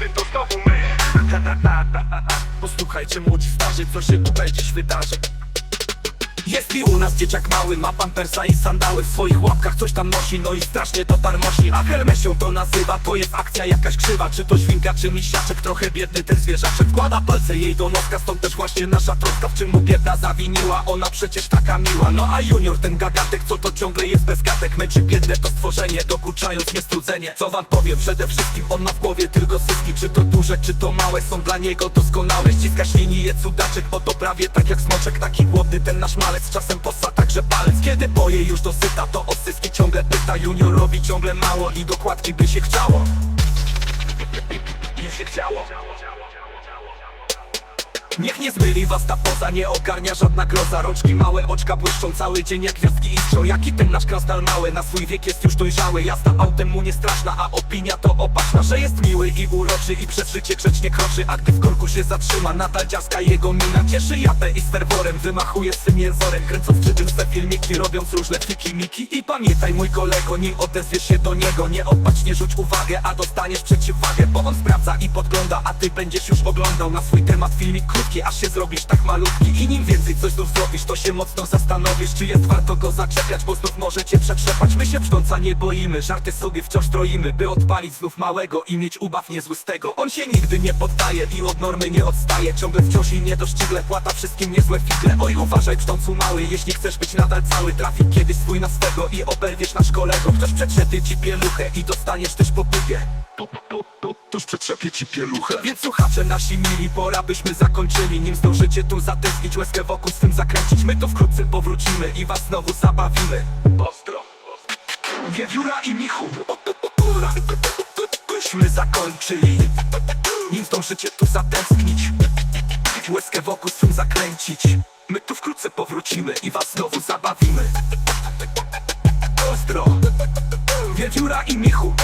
My to znowu my. Posłuchajcie młodzi starzy, co się tu będzie wydarzy u nas dzieciak mały, ma pampersa i sandały W swoich łapkach coś tam nosi, no i strasznie to tarmosi. A Hermesią to nazywa, to jest akcja jakaś krzywa Czy to świnka, czy misiaczek, trochę biedny ten zwierzaczek. Wkłada palce jej do noska, stąd też właśnie nasza troska W czym mu biedna zawiniła, ona przecież taka miła. No a junior, ten gagatek, co to ciągle jest bez Męczy biedne to stworzenie, dokuczając niestrudzenie Co wam powiem, przede wszystkim on ma w głowie tylko syski Czy to duże, czy to małe, są dla niego doskonałe. Ściska ślini, je cudaczek, bo to prawie tak jak smoczek Taki głodny ten nasz malec, czasem possa także palec Kiedy poje już dosyta, to o ciągle pyta. Junior robi ciągle mało i dokładki by się chciało. Nie się chciało Niech nie zmyli was ta poza, nie ogarnia żadna groza. Rączki małe, oczka błyszczą cały dzień jak gwiazdki iskrzą Jaki ten nasz krasnal mały, na swój wiek jest już dojrzały. Jazda autem mu nie straszna, a opinia to opatrzna. Że jest miły i uroczy i przez życie grzecznie kroczy. A gdy w korku się zatrzyma, nadal dziaska jego mina Cieszy. Jatę i z ferworem, wymachuje swym jęzorem. Kręcąc przy tym swe filmiki, robiąc różne triki miki. I pamiętaj mój kolego, nim odezwiesz się do niego. Nie opatrz, nie rzuć uwagę, a dostaniesz przeciwwagę. Bo on sprawdza i podgląda, a ty będziesz już oglądał Na swój temat filmik krótki, aż się zrobisz tak malutki. I nim więcej coś znów zrobisz, to się mocno zastanowisz Czy jest warto go zaczepiać, bo znów może cię przetrzepać. My się brzdąca nie boimy, żarty sobie wciąż stroimy By odpalić znów małego i mieć ubaw niezły z tego. On się nigdy nie poddaje i od normy nie odstaje. Ciągle wciąż i niedościgle płata wszystkim niezłe figle. Oj uważaj brzdącu mały, jeśli chcesz być nadal cały Trafi kiedyś swój na swego i oberwiesz nasz kolego. Ktoś przetrzepi ci pieluchę i dostaniesz też po pupie tu, tu, tu, Tuż przetrzepie ci pieluchę. Więc słuchacze nasi mili, pora byśmy zakończyli Nim zdążycie tu zatęsknić, łezkę wokół z tym zakręcić. My to wkrótce powrócimy i was znowu zabawimy. Pozdro. Wiewióra i Michu. Byśmy zakończyli. Nim zdążycie tu zatęsknić Łezkę wokół z tym zakręcić. My tu wkrótce powrócimy i was znowu zabawimy. Pozdro. Wiewióra i Michu